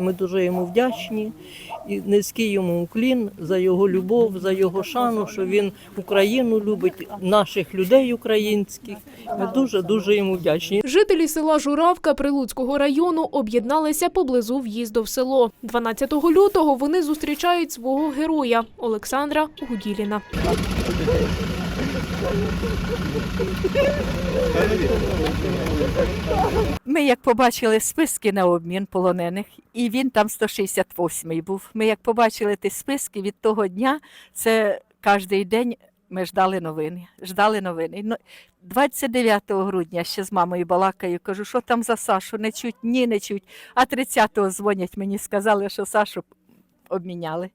Ми дуже йому вдячні і низький йому уклін за його любов, за його шану, що він Україну любить, наших людей українських. Ми дуже дуже йому вдячні. Жителі села Журавка Прилуцького району об'єдналися поблизу в'їзду в село. 12 лютого вони зустрічають свого героя Олександра Гуділіна. Ми як побачили списки на обмін полонених, і він там 168-й був. Ми як побачили ті списки від того дня, це кожен день ми ждали новини. Ждали новини. Ну, 29 грудня ще з мамою балакаю, кажу, що там за Сашу, не чуть, ні, не чуть. А 30-го дзвонять мені, сказали, що Сашу обміняли.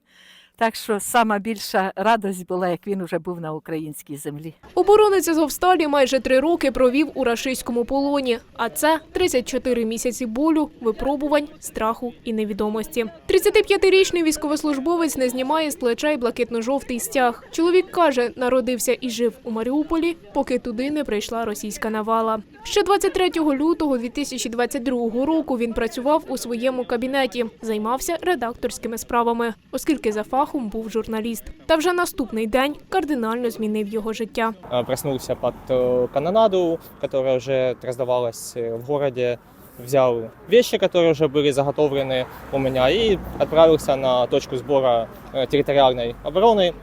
Так що сама більша радость була, як він вже був на українській землі. Оборонець Азовсталі майже три роки провів у рашистському полоні, а це 34 місяці болю, випробувань, страху і невідомості. 35-річний військовослужбовець не знімає з плечей блакитно-жовтий стяг. Чоловік каже, народився і жив у Маріуполі, поки туди не прийшла російська навала. Ще 23 лютого 2022 року він працював у своєму кабінеті, займався редакторськими справами, оскільки за фахом був журналіст. Та вже наступний день кардинально змінив його життя. Э, проснулся под э, канонаду, которая уже раздавалась э, в городе, взял вещи, которые уже были заготовлены у меня, и отправился на точку сбора э, территориальной обороны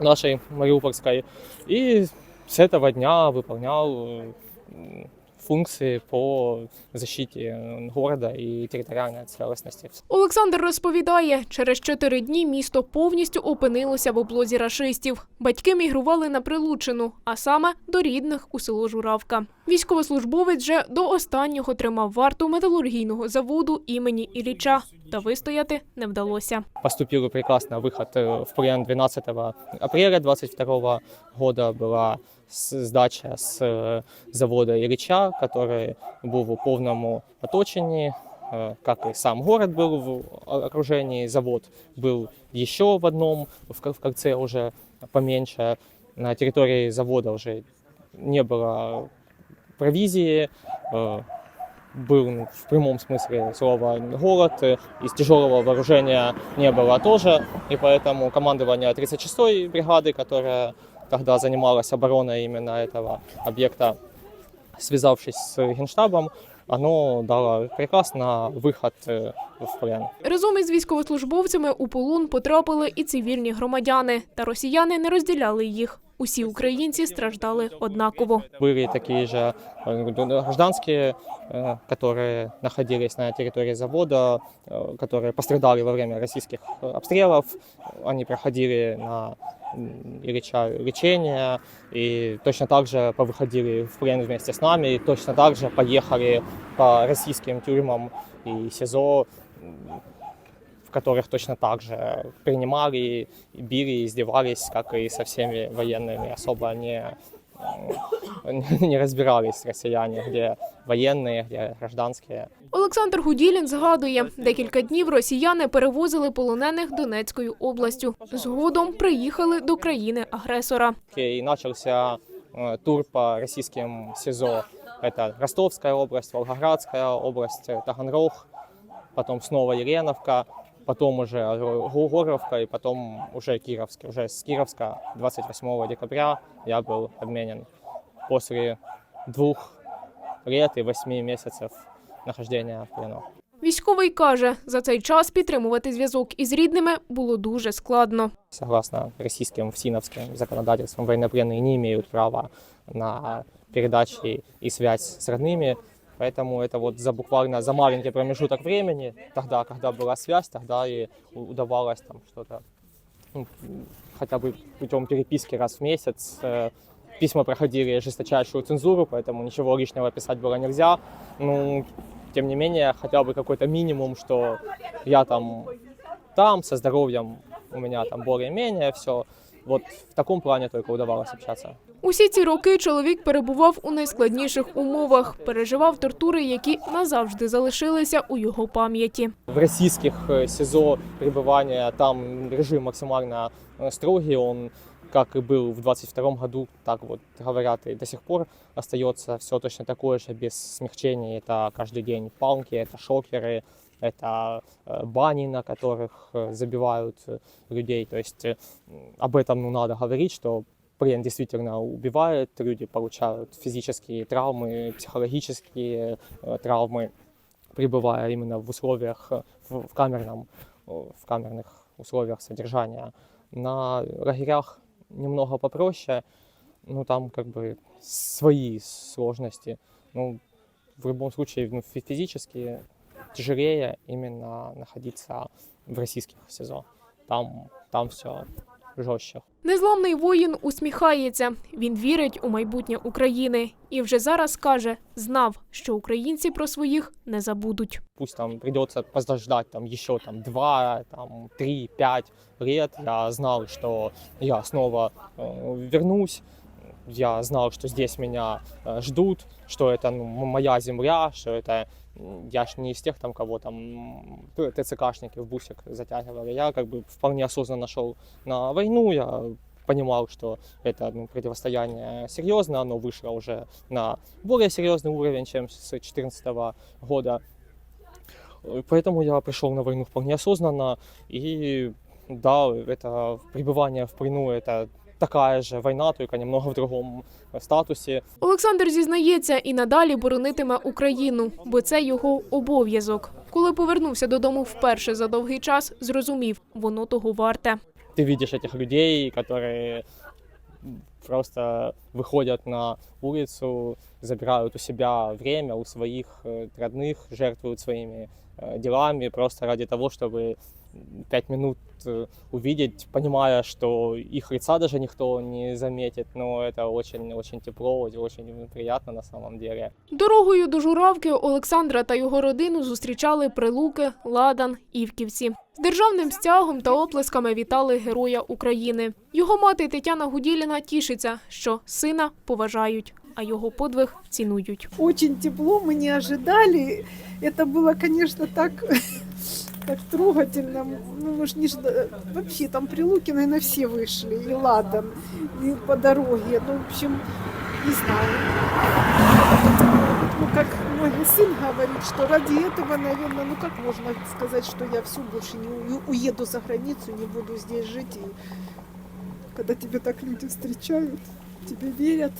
нашей Мариупольской. И с этого дня выполнял э, м, функции по защите э, города и территориальной целостности. Олександр розповідає, через чотири дні місто повністю опинилося в облозі рашистів. Батьки мігрували на Прилучину, а саме до рідних у село Журавка. Військовослужбовець же до останнього тримав варту металургійного заводу імені Ілліча, та вистояти не вдалося. поступил приказ на выход э, в плен 12 апреля 22 года. Была с- сдача с э, завода Ильича, который был в полном оточении, э, как и сам город был в окружении, завод был еще в одном, в ко- в кольце уже поменьше. На территории завода уже не было провизии, э, был ну, в прямом смысле слова голод, э, из тяжелого вооружения не было тоже, и поэтому командование 36-й бригады, которая тогда занималась обороной именно этого объекта, связавшись с Генштабом, оно дало приказ на выход э, в плен. Разом із військовослужбовцями у полон потрапили і цивільні громадяни, та росіяни не розділяли їх. Усі українці страждали однаково. Были такие же э, гражданские, э, которые находились на территории завода, э, которые пострадали во время российских э, обстрелов. Они проходили на м, Ильича лечение и точно так же повыходили в плен вместе с нами, и точно так же поехали по российским тюрьмам и СИЗО, м, в которых точно так же принимали, и били, издевались, как и со всеми военными, особо не м, не разбирались россияне, где военные, где гражданские. Олександр Гуділін згадує, декілька днів росіяни перевозили полонених Донецькою областю. Згодом приїхали до країни-агресора. И начался э, тур по российским СИЗО. Это Ростовская область, Волгоградская область, э, Таганрог, потом снова Еленовка, потом уже Го- Горовка и потом уже Кировский. Уже с Кировска 28 декабря я был обменен после двух лет и восьми месяцев нахождения в плену. Військовий каже, за цей час підтримувати зв'язок із рідними було дуже складно. Согласно российским ФСИНовским законодательствам, военнопленные не имеют права на передачи и связь с родными. Поэтому это вот за буквально за маленький промежуток времени, тогда, когда была связь, тогда и удавалось там что-то ну, хотя бы путем переписки раз в месяц. Э, Письма проходили жесточайшую цензуру, поэтому ничего лишнего писать было нельзя. Ну, тем не менее, хотя бы какой-то минимум, что я там там, со здоровьем у меня там более-менее все. Вот в таком плане только удавалось общаться. Усі ці роки чоловік перебував у найскладніших умовах, переживав тортури, які назавжди залишилися у його пам'яті. В российских э, СИЗО пребывания там режим максимально э, строгий, он как и был в 22 году, так вот говорят и до сих пор остается все точно такое же, без смягчений. Это каждый день палки, это шокеры, это э, бани, на которых э, забивают э, людей. То есть об этом ну, надо говорить, что плен действительно убивает, люди получают физические травмы, психологические травмы, пребывая именно в условиях, в, камерном, в камерных условиях содержания. На лагерях немного попроще, ну там как бы свои сложности. Ну, в любом случае, ну, фи- физически тяжелее именно находиться в российских СИЗО. Там, там все жестче. Незламний воїн усміхається. Він вірить у майбутнє України і вже зараз каже, знав, що українці про своїх не забудуть. Пусть там придется подождать там еще там два, там три, пять лет. Я знал, что я снова э, вернусь. Я знал, что здесь меня э, ждут, что это ну, моя земля, что это я ж не из тех там, кого там ТЦКшники в бусик затягивали. Я как бы вполне осознанно шел на войну. Я понимал, что это ну, противостояние серьезно, оно вышло уже на более серьезный уровень, чем с 2014 года. Поэтому я пришел на войну вполне осознанно. И да, это пребывание в плену это Така ж війна, то яка немного в другому статусі. Олександр зізнається і надалі боронитиме Україну, бо це його обов'язок. Коли повернувся додому вперше за довгий час, зрозумів, воно того варте. Ти бачиш цих людей, які просто виходять на вулицю, забирають у себе время, у своїх е, родних, жертвують своїми е, ділами просто ради того, щоб П'ять минут э, увидеть, понимая, что их лица даже никто не заметит, но это очень-очень тепло, очень приятно на самом деле. Дорогою до Журавки Олександра та його родину зустрічали Прилуки, Ладан, Івківці. З державним стягом та оплесками вітали Героя України. Його мати Тетяна Гуділіна тішиться, що сина поважають. а його подвиг цінують. Очень тепло, мы не ожидали. Это было, конечно, так так трогательно. Ну, мы ж не жда- Вообще, там Прилуки, наверное, все вышли. И Ладан, и по дороге. Ну, в общем, не знаю. Ну, как мой сын говорит, что ради этого, наверное, ну как можно сказать, что я всю больше не у- уеду за границу, не буду здесь жить. И когда тебя так люди встречают, тебе верят,